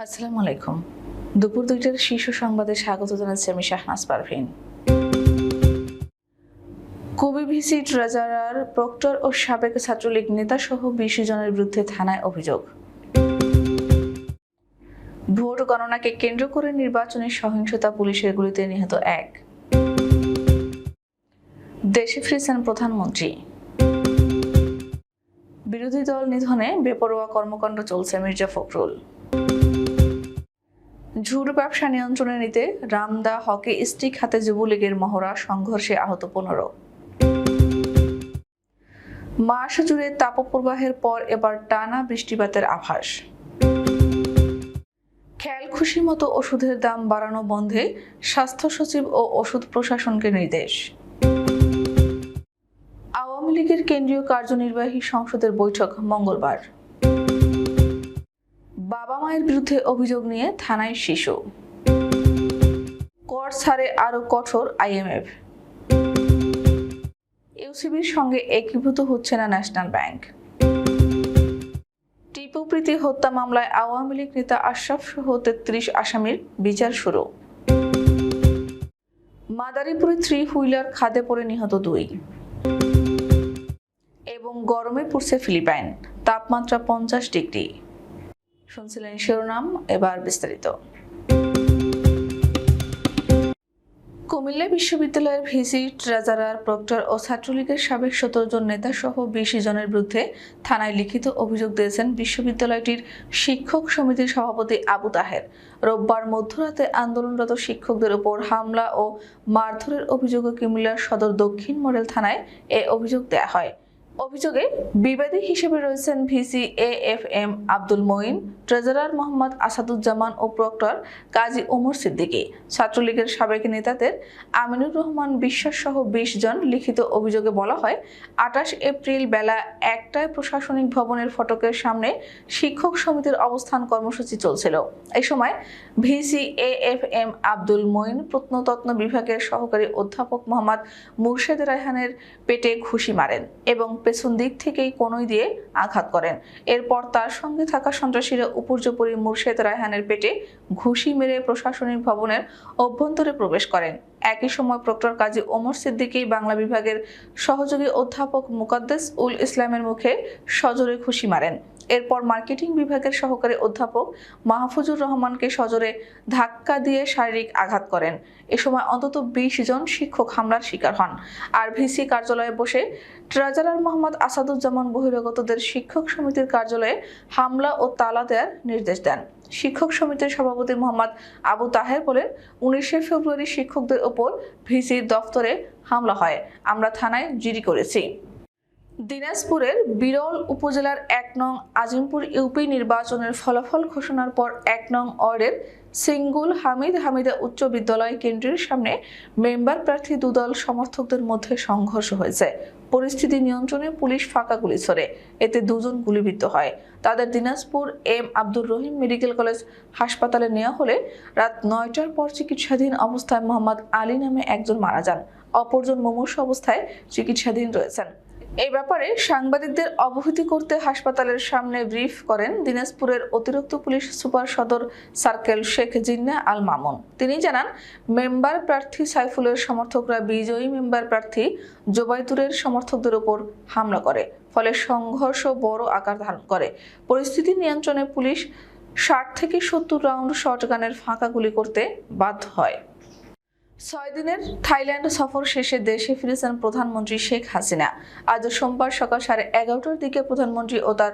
আসসালামু আলাইকুম। দুপুর দুইটার শীর্ষ সংবাদে স্বাগত জানাচ্ছি আমি শাহনাজ পারভিন। কবি ভিসি ট্রেজারার প্রক্টর ও সাবেক ছাত্রলীগ নেতা সহ বিশ জনের বিরুদ্ধে থানায় অভিযোগ। ভোট গণনাকে কেন্দ্র করে নির্বাচনী সহিংসতা পুলিশের গুলিতে নিহত এক। দেশে ফিরেছেন প্রধানমন্ত্রী। বিরোধী দল নিধনে বেপরোয়া কর্মকাণ্ড চলছে মির্জা ফখরুল। ঝুট ব্যবসা নিয়ন্ত্রণে নিতে রামদা হকে স্টিক হাতে যুবলীগের মহড়া সংঘর্ষে আহত পনেরো। মাস জুড়ে তাপপ্রবাহের পর এবার টানা বৃষ্টিপাতের আভাস। খেয়াল খুশি মতো ওষুধের দাম বাড়ানো বন্ধে স্বাস্থ্য সচিব ও ওষুধ প্রশাসনকে নির্দেশ। আওয়ামী লীগের কেন্দ্রীয় কার্যনির্বাহী সংসদের বৈঠক মঙ্গলবার। মায়ের বিরুদ্ধে অভিযোগ নিয়ে থানায় শিশু। কর ছাড়ে আরও কঠোর আইএমএফ। ইউসিবির সঙ্গে একীভূত হচ্ছে না ন্যাশনাল ব্যাংক। টিপু প্রীতি হত্যা মামলায় আওয়ামী লীগ নেতা আশরাফ সহ তেত্রিশ আসামির বিচার শুরু। মাদারীপুরে থ্রি হুইলার খাদে পড়ে নিহত দুই। এবং গরমে পড়ছে ফিলিপাইন। তাপমাত্রা পঞ্চাশ ডিগ্রি। শুনছিলেন শিরোনাম, এবার বিস্তারিত। কুমিল্লা বিশ্ববিদ্যালয়ের ভিসি ট্রেজারার প্রক্টর ও ছাত্রলীগের সাবেক সতেরো জন নেতা সহ বিশ জনের বিরুদ্ধে থানায় লিখিত অভিযোগ দিয়েছেন বিশ্ববিদ্যালয়টির শিক্ষক সমিতির সভাপতি আবু তাহের। রোববার মধ্যরাতে আন্দোলনরত শিক্ষকদের উপর হামলা ও মারধরের অভিযোগে কুমিল্লার সদর দক্ষিণ মডেল থানায় এ অভিযোগ দেয়া হয়। অভিযোগে বিবাদী হিসেবে রয়েছেন VC A F M Abdul Moin, treasurer Mohammad Asaduzzaman O proctor Kazi Omar Siddiqui. ছাত্রলীগের সাবেক নেতাদের আমিনুর রহমান বিশ্বাস সহ বিশ জন লিখিত অভিযোগে বলা হয় আটাশ এপ্রিল বেলা একটায় প্রশাসনিক ভবনের ফটকের সামনে শিক্ষক সমিতির অবস্থান কর্মসূচি চলছিল। এই সময় VC A F M Abdul Moin, প্রত্নতত্ত্ব বিভাগের সহকারী অধ্যাপক মোহাম্মদ মুর্শেদ রায়হানের পেটে ঘুষি মারেন এবং পেছন দিক থেকেই কনুই দিয়ে আঘাত করেন। এরপর তার সঙ্গে থাকা সন্ত্রাসীরা উপর্যুপরি মুর্শেদ রায়হানের পেটে ঘুষি মেরে প্রশাসনিক ভবনের অভ্যন্তরে প্রবেশ করেন। একই সময় প্রক্টর কাজী ওমর সিদ্দিকী বাংলা বিভাগের সহযোগী অধ্যাপক মুকাদ্দেস উল ইসলামের মুখে সজোরে খুশি মারেন। এরপর মার্কেটিং বিভাগের সহকারী অধ্যাপক মাহফুজুর রহমানকে সজোরে ধাক্কা দিয়ে শারীরিক আঘাত করেন। এ সময় অন্তত বিশ জন শিক্ষক হামলার শিকার হন। আর ভিসি কার্যালয়ে বসে ট্রেজারার মোহাম্মদ আসাদুজ্জামান বহিরাগতদের শিক্ষক সমিতির কার্যালয়ে হামলা ও তালা দেওয়ার নির্দেশ দেন। শিক্ষক সমিতির সভাপতি মোহাম্মদ আবু তাহের বলেন, উনিশে ফেব্রুয়ারি শিক্ষকদের ওপর ভিসির দফতরে হামলা হয়। আমরা থানায় জিডি করেছি। দিনাজপুরের বিরল উপজেলার এক নং আজিমপুর ইউপি নির্বাচনের ফলাফল ঘোষণার পর এক নং ওয়ার্ডের সিঙ্গুল হামিদ হামিদা উচ্চ বিদ্যালয় কেন্দ্রের সামনে মেম্বার প্রার্থী দুদল সমর্থকদের মধ্যে সংঘর্ষ হয়েছে। পরিস্থিতি নিয়ন্ত্রণে পুলিশ ফাঁকা গুলি ছড়ে। এতে দুজন গুলিবিদ্ধ হয়। তাদের Dinajpur M Abdur Rahim medical college হাসপাতালে নেওয়া হলে রাত নয়টার পর চিকিৎসাধীন অবস্থায় মোহাম্মদ আলী নামে একজন মারা যান। অপরজন মুমূর্ষ অবস্থায় চিকিৎসাধীন রয়েছেন। এই ব্যাপারে সাংবাদিকদের অবহিতি করতে হাসপাতালের সামনে ব্রিফ করেন দিনাজপুরের অতিরিক্ত পুলিশ সুপার সদর সার্কেল শেখ জিন্না আল মামুন। তিনি জানান, মেম্বার প্রার্থী সাইফুলের সমর্থকরা বিজয়ী মেম্বার প্রার্থী জোবাইতুরের সমর্থকদের ওপর হামলা করে, ফলে সংঘর্ষ বড় আকার ধারণ করে। পরিস্থিতি নিয়ন্ত্রণে পুলিশ ষাট থেকে সত্তর রাউন্ড শটগানের ফাঁকা গুলি করতে বাধ্য হয়। ছয় দিনের থাইল্যান্ড সফর শেষে দেশে ফিরেছেন প্রধানমন্ত্রী শেখ হাসিনা। আজ সোমবার সকাল সাড়ে এগারোটার দিকে প্রধানমন্ত্রী ও তার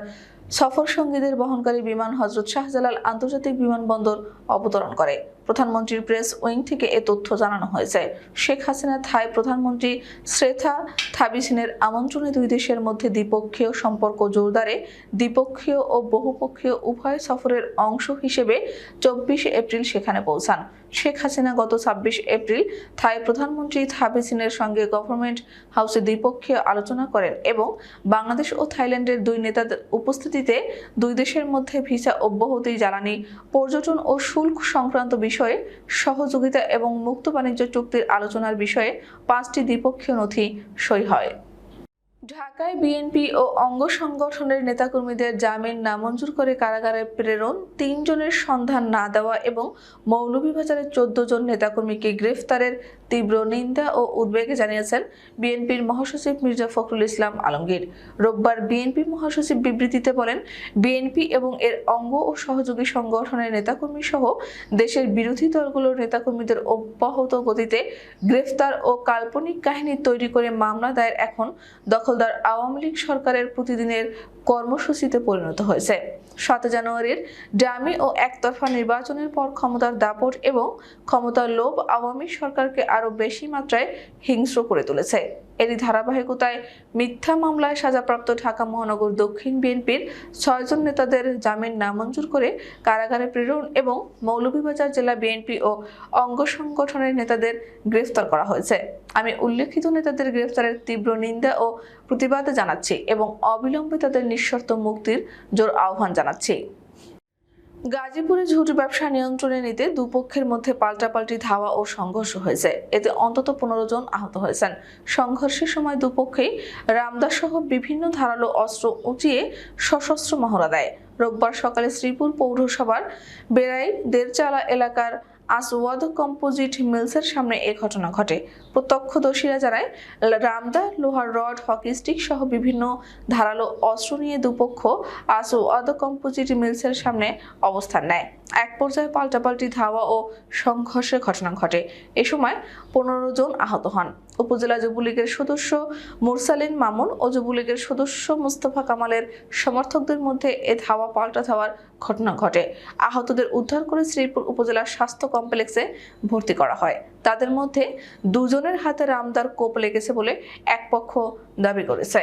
সফর সঙ্গীদের বহনকারী বিমান হজরত শাহজালাল আন্তর্জাতিক বিমানবন্দর অবতরণ করে। প্রধানমন্ত্রীর প্রেস উইং থেকে এ তথ্য জানানো হয়েছে। শেখ হাসিনা থাই প্রধানমন্ত্রী শ্রেথা থাবিসিনের আমন্ত্রণে দুই দেশের মধ্যে দ্বিপক্ষীয় সম্পর্ক জোরদারে, দ্বিপক্ষীয় ও বহুপক্ষীয় উভয় সফরের অংশ হিসেবে চব্বিশে এপ্রিল সেখানে পৌঁছান। শেখ হাসিনা গত ছাব্বিশ এপ্রিল থাই প্রধানমন্ত্রী থাবিসিনের সঙ্গে গভর্নমেন্ট হাউসে দ্বিপক্ষীয় আলোচনা করেন এবং বাংলাদেশ ও থাইল্যান্ডের দুই নেতাদের উপস্থিতিতে দুই দেশের মধ্যে ভিসা অব্যাহতি জ্বালানি পর্যটন ও শুল্ক সংক্রান্ত বিষয়ে সহযোগিতা এবং মুক্ত বাণিজ্য চুক্তির আলোচনার বিষয়ে পাঁচটি দ্বিপক্ষীয় নথি সই হয়। ঢাকায় বিএনপি ও অঙ্গ সংগঠনের নেতাকর্মীদের জামিন নামঞ্জুর করে কারাগারে প্রেরণ, তিনজনের সন্ধান না দেওয়া এবং মৌলভীবাজারের চোদ্দ জন নেতাকর্মীকে গ্রেফতারের তীব্র নিন্দা ও উদ্বেগ জানিয়েছেন বিএনপির মহাসচিব মির্জা ফখরুল ইসলাম আলমগীর। রোববার বিএনপি মহাসচিব বিবৃতিতে বলেন, বিএনপি এবং এর অঙ্গ ও সহযোগী সংগঠনের নেতাকর্মী সহ দেশের বিরোধী দলগুলোর নেতাকর্মীদের অব্যাহত গতিতে গ্রেফতার ও কাল্পনিক কাহিনী তৈরি করে মামলা দায়ের এখন দখলদার আওয়ামী লীগ সরকারের প্রতিদিনের কর্মসূচিতে পরিণত হয়েছে। সাত জানুয়ারির ডামি ও একতরফা নির্বাচনের পর ক্ষমতার দাপট এবং ক্ষমতার লোভ আওয়ামী সরকারকে আরও বেশি মাত্রায় হিংস্র করে তুলেছে। এরই ধারাবাহিকতায় মিথ্যা মামলায় সাজাপ্রাপ্ত ঢাকা মহানগর দক্ষিণ বিএনপির ছয়জন নেতাদের জামিন নামঞ্জুর করে কারাগারে প্রেরণ এবং মৌলভীবাজার জেলা বিএনপি ও অঙ্গ সংগঠনের নেতাদের গ্রেফতার করা হয়েছে। আমি উল্লেখিত নেতাদের গ্রেফতারের তীব্র নিন্দা ও প্রতিবাদ জানাচ্ছি এবং অবিলম্বে তাদের নিঃশর্ত মুক্তির জোর আহ্বান জানাচ্ছি। গাজীপুরে ঝুট ব্যবসা নিয়ন্ত্রণে নিতে দুপক্ষের মধ্যে পাল্টাপাল্টি ধাওয়া ও সংঘর্ষ হয়েছে। এতে অন্তত পনেরো জন আহত হয়েছেন। সংঘর্ষের সময় দুপক্ষেই রামদাস সহ বিভিন্ন ধারালো অস্ত্র উঁচিয়ে সশস্ত্র মহড়া দেয়। রোববার সকালে শ্রীপুর পৌরসভার বেড়াই দেড়চালা এলাকার আসওয়াদ কম্পোজিট মিলসের সামনে এ ঘটনা ঘটে। প্রত্যক্ষদর্শীরা জানায়, রামদা, লোহার রড, হকি স্টিক সহ বিভিন্ন ধারালো অস্ত্র নিয়ে দুপক্ষ আসওয়াদ কম্পোজিট মিলসের সামনে অবস্থান নেয়। এক পর্যায়ে পাল্টাপাল্টি ধাওয়া ও সংঘর্ষের ঘটনা ঘটে। এ সময় পনেরো জন আহত হন। উপজেলা যুবলীগের সদস্য মুরসালিন মামুন ও যুবলীগের সদস্য মুস্তফা কামালের সমর্থকদের মধ্যে এ ধাওয়া পাল্টা ধাওয়ার ঘটনা ঘটে। আহতদের উদ্ধার করে শ্রীপুর উপজেলা স্বাস্থ্য কমপ্লেক্সে ভর্তি করা হয়। তাদের মধ্যে দুজনের হাতে রামদার কোপ লেগেছে বলে এক পক্ষ দাবি করেছে।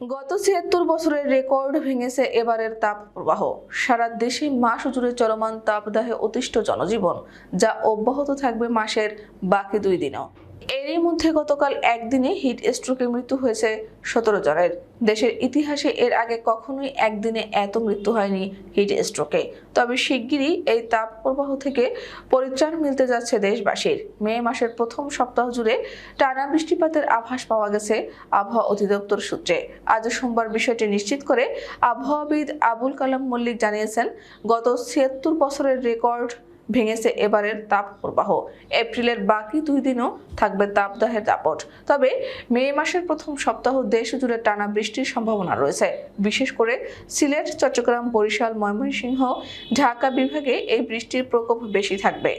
গত ছিয়াত্তর বছরের রেকর্ড ভেঙেছে এবারের তাপ প্রবাহ। সারা দেশে মাস জুড়ে চলমান তাপদাহে অতিষ্ঠ জনজীবন, যা অব্যাহত থাকবে মাসের বাকি দুই দিনও। এরই মধ্যে গতকাল একদিনে হিট স্ট্রোকে মৃত্যু হয়েছে সতেরো জনের। দেশের ইতিহাসে এর আগে কখনোই একদিনে এত মৃত্যু হয়নি হিট স্ট্রোকে। তবে শিগগিরই এই তাপ প্রবাহ থেকে পরিত্রাণ মিলতে যাচ্ছে দেশবাসীর। মে মাসের প্রথম সপ্তাহ জুড়ে টানা বৃষ্টিপাতের আভাস পাওয়া গেছে আবহাওয়া অধিদপ্তর সূত্রে। আজ সোমবার বিষয়টি নিশ্চিত করে আবহাওয়াবিদ আবুল কালাম মল্লিক জানিয়েছেন, গত ছিয়াত্তর বছরের রেকর্ড ভেঙেছে এবারের তাপ প্রবাহ। এপ্রিলের বাকি দুই দিনও থাকবে তাপদাহের দাপট। তবে মে মাসের প্রথম সপ্তাহ দেশ জুড়ে টানা বৃষ্টির সম্ভাবনা রয়েছে। বিশেষ করে সিলেট, চট্টগ্রাম, বরিশাল, ময়মনসিংহ, ঢাকা বিভাগে এই বৃষ্টির প্রকোপ বেশি থাকবে।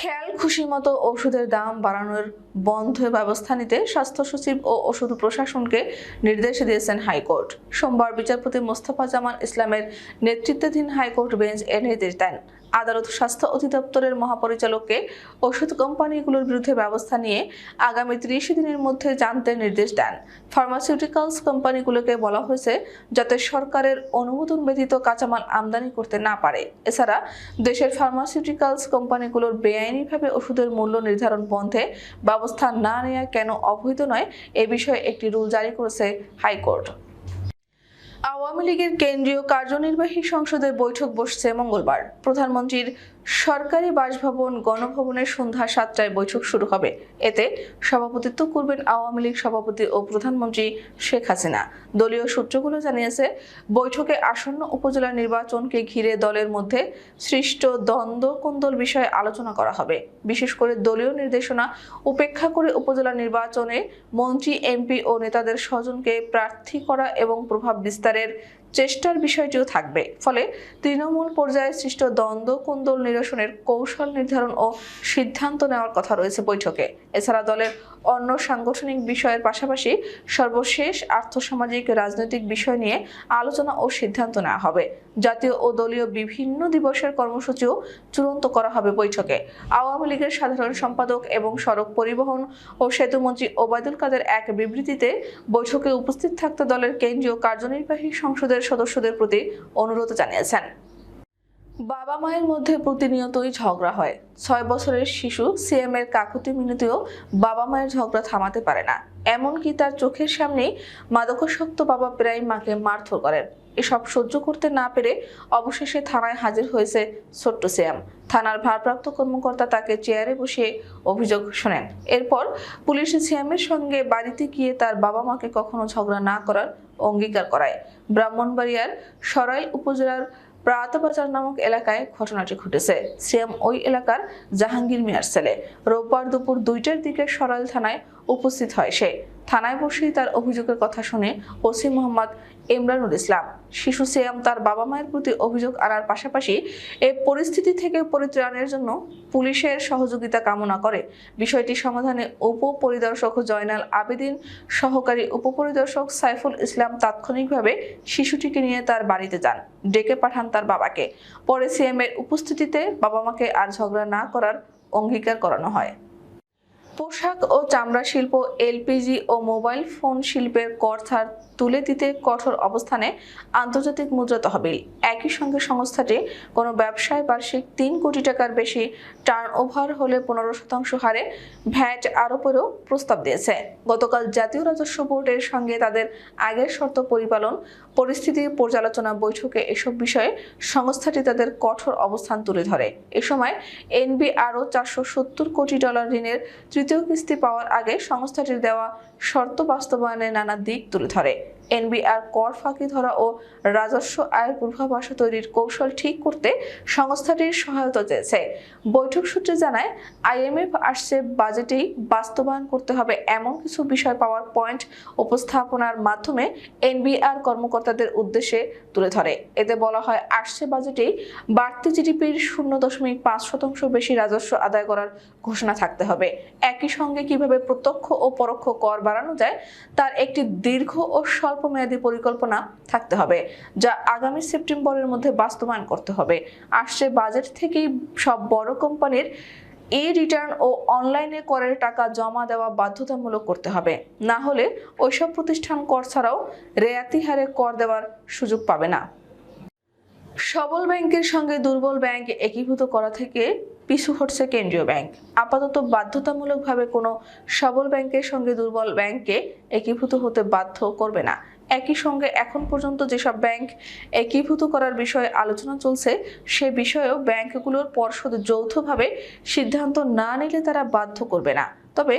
খেয়াল খুশি মতো ওষুধের দাম বাড়ানোর বন্ধ ব্যবস্থা নিতে স্বাস্থ্য সচিব ও ওষুধ প্রশাসনকে নির্দেশ দিয়েছেন হাইকোর্ট। সোমবার বিচারপতি মোস্তফা জামান ইসলামের নেতৃত্বাধীন হাইকোর্ট বেঞ্চ এ নির্দেশ দেন। আদালত স্বাস্থ্য অধিদপ্তরের মহাপরিচালককে ওষুধ কোম্পানিগুলোর বিরুদ্ধে ব্যবস্থা নিয়ে আগামী ত্রিশ দিনের মধ্যে জানতে নির্দেশ দেন। ফার্মাসিউটিক্যালস কোম্পানিগুলোকে বলা হয়েছে, যাতে সরকারের অনুমোদন ব্যতীত কাঁচামাল আমদানি করতে না পারে। এছাড়া দেশের ফার্মাসিউটিক্যালস কোম্পানিগুলোর বেআইনিভাবে ওষুধের মূল্য নির্ধারণ বন্ধে ব্যবস্থা না নেওয়া কেন অবৈধ নয়, এ বিষয়ে একটি রুল জারি করেছে হাইকোর্ট। আওয়ামী লীগের কেন্দ্রীয় কার্যনির্বাহী সংসদের বৈঠক বসছে মঙ্গলবার। প্রধানমন্ত্রীর সরকারি বাসভবন, গণভবনের সন্ধ্যা সাতটায় বৈঠক শুরু হবে। এতে সভাপতিত্ব করবেন আওয়ামী লীগ সভাপতি ও প্রধানমন্ত্রী শেখ হাসিনা। দলীয় সূত্রগুলো জানিয়েছে, বৈঠকে আসন্ন উপজেলা নির্বাচনকে ঘিরে দলের মধ্যে সৃষ্ট দ্বন্দ্ব কোন্দল বিষয়ে আলোচনা করা হবে। বিশেষ করে দলীয় নির্দেশনা উপেক্ষা করে উপজেলা নির্বাচনে মন্ত্রী, এমপি ও নেতাদের স্বজনকে প্রার্থী করা এবং প্রভাব বিস্তারের চেষ্টার বিষয়টিও থাকবে। ফলে তৃণমূল পর্যায়ে সৃষ্ট দ্বন্দ্ব কুন্দল নিরসনের কৌশল নির্ধারণ ও সিদ্ধান্ত নেওয়ার কথা রয়েছে বৈঠকে। এছাড়া দলের অন্য সাংগঠনিক বিষয়ের পাশাপাশি সর্বশেষ আর্থসামাজিক রাজনৈতিক বিষয় নিয়ে আলোচনা ও সিদ্ধান্ত নেওয়া হবে। জাতীয় ও দলীয় বিভিন্ন দিবসের কর্মসূচিও চূড়ান্ত করা হবে বৈঠকে। আওয়ামী লীগের সাধারণ সম্পাদক এবং সড়ক পরিবহন ও সেতুমন্ত্রী ওবায়দুল কাদের এক বিবৃতিতে বৈঠকে উপস্থিত থাকতে দলের কেন্দ্রীয় কার্যনির্বাহী সংসদের সদস্যদের প্রতি অনুরোধ জানিয়েছেন। বাবা মায়ের মধ্যে প্রতিনিয়তই ঝগড়া হয়। ছয় বছরের শিশু সিএম এর কাকুতি মিনতিও বাবা মায়ের ঝগড়া থামাতে পারে না। এমনকি তার চোখের সামনেই মাদকাসক্ত বাবা প্রায় মাকে মারধর করেন। এসব সহ্য করতে না পেরে অবশেষে থানায় হাজির হয়েছে ছোট্ট সিয়াম থানার ভারপ্রাপ্ত কর্মকর্তা তাকে চেয়ারে বসিয়ে অভিযোগ শোনেন। এরপর পুলিশ সিয়ামের সঙ্গে বাড়িতে গিয়ে তার বাবা মাকে কখনো ঝগড়া না করার অঙ্গীকার করায়। ব্রাহ্মণবাড়িয়ার সরাইল উপজেলার প্রাতবাজার নামক এলাকায় ঘটনাটি ঘটেছে। সিএম ওই এলাকার জাহাঙ্গীর মিয়ার ছেলে। রোববার দুপুর দুইটার দিকে সরাইল থানায় উপস্থিত হয় সে। থানায় বসেই তার অভিযোগের কথা শুনে ওসি মোহাম্মদ ইমরানুল ইসলাম। শিশু সিয়াম তার বাবা মায়ের প্রতি অভিযোগ আনার পাশাপাশি এই পরিস্থিতি থেকে পরিত্রাণের জন্য পুলিশের সহযোগিতা কামনা করে। বিষয়টি সমাধানে উপপরিদর্শক জয়নাল আবেদিন, সহকারী উপপরিদর্শক সাইফুল ইসলাম তাৎক্ষণিকভাবে শিশুটিকে নিয়ে তার বাড়িতে যান, ডেকে পাঠান তার বাবাকে। পরে সিএম এর উপস্থিতিতে বাবা মাকে আর ঝগড়া না করার অঙ্গীকার করানো হয়। পোশাক ও চামড়া শিল্প, এলপিজি ও মোবাইল ফোন শিল্পের কর ছাড় তুলে দিতে কঠোর অবস্থানে আন্তর্জাতিক মুদ্রা তহবিল। একই সঙ্গে সংস্থাটি কোনো ব্যবসায় বার্ষিক তিন কোটি টাকার বেশি টার্ন ওভার হলে পনেরো শতাংশ হারে ভ্যাট আরোপেরও প্রস্তাব দিয়েছে। গতকাল জাতীয় রাজস্ব বোর্ডের সঙ্গে তাদের আগের শর্ত পরিপালন, পরিস্থিতি পর্যালোচনা বৈঠকে এসব বিষয়ে সংস্থাটি তাদের কঠোর অবস্থান তুলে ধরে। এ সময় এনবি আরও চারশো সত্তর কোটি ডলার ঋণের তৃতীয় কিস্তি পাওয়ার আগে সংস্থাটির দেওয়া শর্ত বাস্তবায়নের নানা দিক তুলে ধরে। এনবিআর কর ফাঁকি ধরা ও রাজস্ব আয়ের পূর্বাভাস তৈরির কৌশল ঠিক করতে সংস্থাটির সহায়তা চেয়েছে। বৈঠক সূত্রে জানায়, আইএমএফ আসছে বাজেটেই বাস্তবায়ন করতে হবে এমন কিছু বিষয় পাওয়ার পয়েন্ট উপস্থাপনার মাধ্যমে এনবিআর কর্মকর্তাদের উদ্দেশ্যে তুলে ধরে। এতে বলা হয়, আসছে বাজেটেই বাড়তি জিডিপির শূন্য দশমিক পাঁচ শতাংশ বেশি রাজস্ব আদায় করার ঘোষণা থাকতে হবে। একই সঙ্গে কীভাবে প্রত্যক্ষ ও পরোক্ষ কর বাড়ানো যায়, তার একটি দীর্ঘ ও স্বল্প মেয়াদী পরিকল্পনা থাকতে হবে, যা আগামী সেপ্টেম্বরের মধ্যে বাস্তবায়ন করতে হবে। আসছে বাজেট থেকেই সব বড় কোম্পানির ই রিটার্ন ও অনলাইনে করের টাকা জমা দেওয়া বাধ্যতামূলক করতে হবে। না হলে ওইসব প্রতিষ্ঠান কর ছাড়াও রেয়াতি হারে কর দেওয়ার সুযোগ পাবে না। সবল ব্যাংকের সঙ্গে দুর্বল ব্যাংক একীভূত করা থেকে পিছু হটছে কেন্দ্রীয় ব্যাংক। আপাতত বাধ্যতামূলকভাবে কোনো সবল ব্যাংকের সঙ্গে দুর্বল ব্যাংককে একীভূত হতে বাধ্য করবে না। একই সঙ্গে এখন পর্যন্ত যেসব ব্যাংক একীভূত করার বিষয়ে আলোচনা চলছে, সে বিষয়েও ব্যাংকগুলোর পর্ষদ যৌথভাবে সিদ্ধান্ত না নিলে তারা বাধ্য করবে না। তবে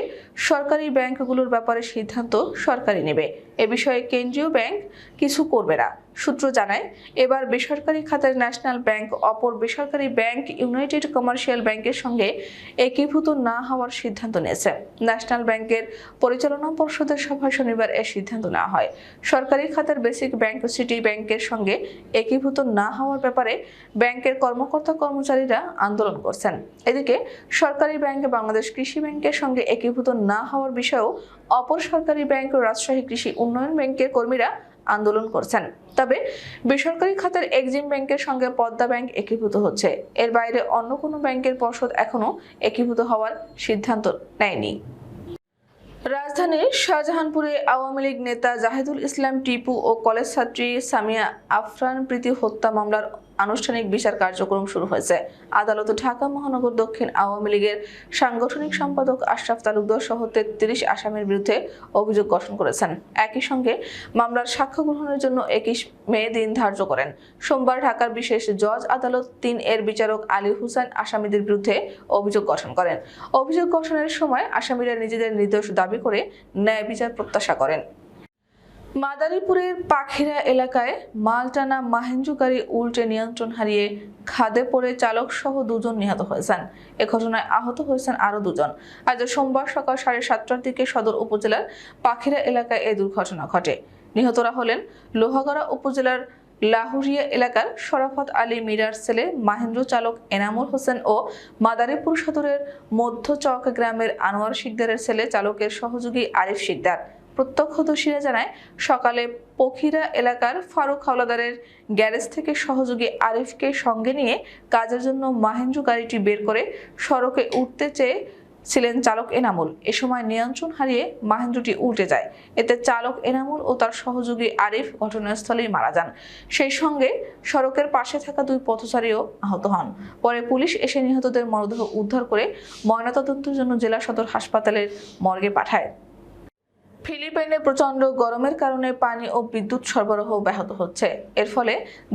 সরকারি ব্যাংকগুলোর ব্যাপারে সিদ্ধান্ত সরকারি নেবে। এ বিষয়ে কেন্দ্রীয় ব্যাংক কিছু করবে না। সূত্র জানায়, এবার বেসরকারি খাতের ন্যাশনাল ব্যাংক অপর বেসরকারি ব্যাংক ইউনাইটেড কমার্শিয়াল ব্যাংকের সঙ্গে একীভূত না হওয়ার সিদ্ধান্ত নিয়েছে। ন্যাশনাল ব্যাংকের পরিচালনা পর্ষদের সভায় শনিবার এ সিদ্ধান্ত নেওয়া হয়। সরকারি খাতের বেসিক ব্যাংক সিটি ব্যাংকের সঙ্গে একীভূত না হওয়ার ব্যাপারে ব্যাংকের কর্মকর্তা কর্মচারীরা আন্দোলন করছেন। এদিকে সরকারি ব্যাংক বাংলাদেশ কৃষি ব্যাংকের সঙ্গে একীভূত না হওয়ার বিষয়েও অপর সরকারি ব্যাংক ও রাজশাহী কৃষি উন্নয়ন ব্যাংকের কর্মীরা আন্দোলন করছেন। তবে বেসরকারি খাতের এক্সিম ব্যাংকের সঙ্গে পদ্মা ব্যাংক একীভূত হচ্ছে। এর বাইরে অন্য কোনো ব্যাংকের পর্ষদ এখনও একীভূত হওয়ার সিদ্ধান্ত নেয়নি। রাজধানীর শাহজাহানপুরে আওয়ামী লীগ নেতা জাহিদুল ইসলাম টিপু ও কলেজ ছাত্রী সামিয়া আফরান প্রীতি হত্যা মামলার আনুষ্ঠানিক বিচার কার্যক্রম শুরু হয়েছে। আদালত ঢাকা মহানগর দক্ষিণ আওয়ামী লীগের সাংগঠনিক সম্পাদক আশরাফ তালুকদার সহ তেত্রিশ আসামির বিরুদ্ধে অভিযোগ গঠন করেছেন। একই সঙ্গে মামলার সাক্ষ্য গ্রহণের জন্য একুশ মে দিন ধার্য করেন। সোমবার ঢাকার বিশেষ জজ আদালত তিন এর বিচারক আলী হুসেন আসামিদের বিরুদ্ধে অভিযোগ গঠন করেন। অভিযোগ গঠনের সময় আসামিরা নিজেদের নির্দোষ দাবি করে ন্যায় বিচার প্রত্যাশা করেন। মাদারীপুরের পাখিরা এলাকায় মালটানা গাড়ি উল্টে নিয়ন্ত্রণ হারিয়ে খাদে পড়ে চালক সহ দুজন নিহত হয়েছেন। এ ঘটনায় আহত হয়েছেন আরও দুজন। আজ সোমবার সকাল সাড়ে সাতটার দিকে সদর উপজেলার পাখিরা এলাকায় এই দুর্ঘটনা ঘটে। নিহতরা হলেন লোহাগড়া উপজেলার লাহুরিয়া এলাকার শরাফত আলী মিরার ছেলে, মাহেন্দ্র চালক এনামুল হোসেন ও মাদারীপুর সদরের মধ্যচক গ্রামের আনোয়ার শিকদারের ছেলে চালকের সহযোগী আরিফ শিকদার। প্রত্যক্ষদর্শীরা জানায়, সকালে পখিরা এলাকার ফারুক হাওলাদারের গ্যারেজ থেকে সহযোগী আরিফকে সঙ্গে নিয়ে কাজের জন্য মাহেন্দ্র গাড়িটি বের করে সড়কে উঠতে চেয়ে ছিলেন চালক এনামুল। এ সময় নিয়ন্ত্রণ হারিয়ে মাহেন্দ্রটি উল্টে যায়। এতে চালক এনামুল ও তার সহযোগী আরিফ ঘটনাস্থলেই মারা যান। সেই সঙ্গে সড়কের পাশে থাকা দুই পথচারীও আহত হন। পরে পুলিশ এসে নিহতদের মরদেহ উদ্ধার করে ময়নাতদন্তের জন্য জেলা সদর হাসপাতালের মর্গে পাঠায়। ফিলিপাইনে প্রচণ্ড গরমের কারণে পানি ও বিদ্যুৎ সরবরাহ ব্যাহত হচ্ছে। এর ফলে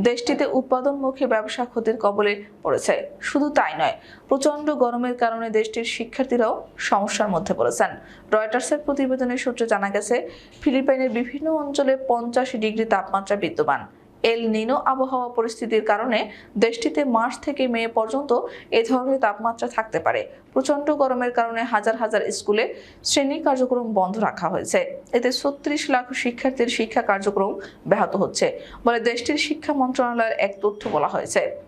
দেশটিতে উৎপাদনমুখী ব্যবসা ক্ষতির কবলে পড়েছে। শুধু তাই নয়, প্রচণ্ড গরমের কারণে দেশটির শিক্ষার্থীরাও সমস্যার মধ্যে পড়েছেন। রয়টার্সের প্রতিবেদনের সূত্রে জানা গেছে, ফিলিপাইনের বিভিন্ন অঞ্চলে পঞ্চাশ ডিগ্রি তাপমাত্রা বিদ্যমান। এল নিনো আবহাওয়া পরিস্থিতির কারণে দেশটিতে মার্চ থেকে মে পর্যন্ত এ ধরনের তাপমাত্রা থাকতে পারে। প্রচণ্ড গরমের কারণে হাজার হাজার স্কুলে শ্রেণি কার্যক্রম বন্ধ রাখা হয়েছে। এতে ছত্রিশ লাখ শিক্ষার্থীর শিক্ষা কার্যক্রম ব্যাহত হচ্ছে বলে দেশটির শিক্ষা মন্ত্রণালয়ের এক তথ্য বলা হয়েছে।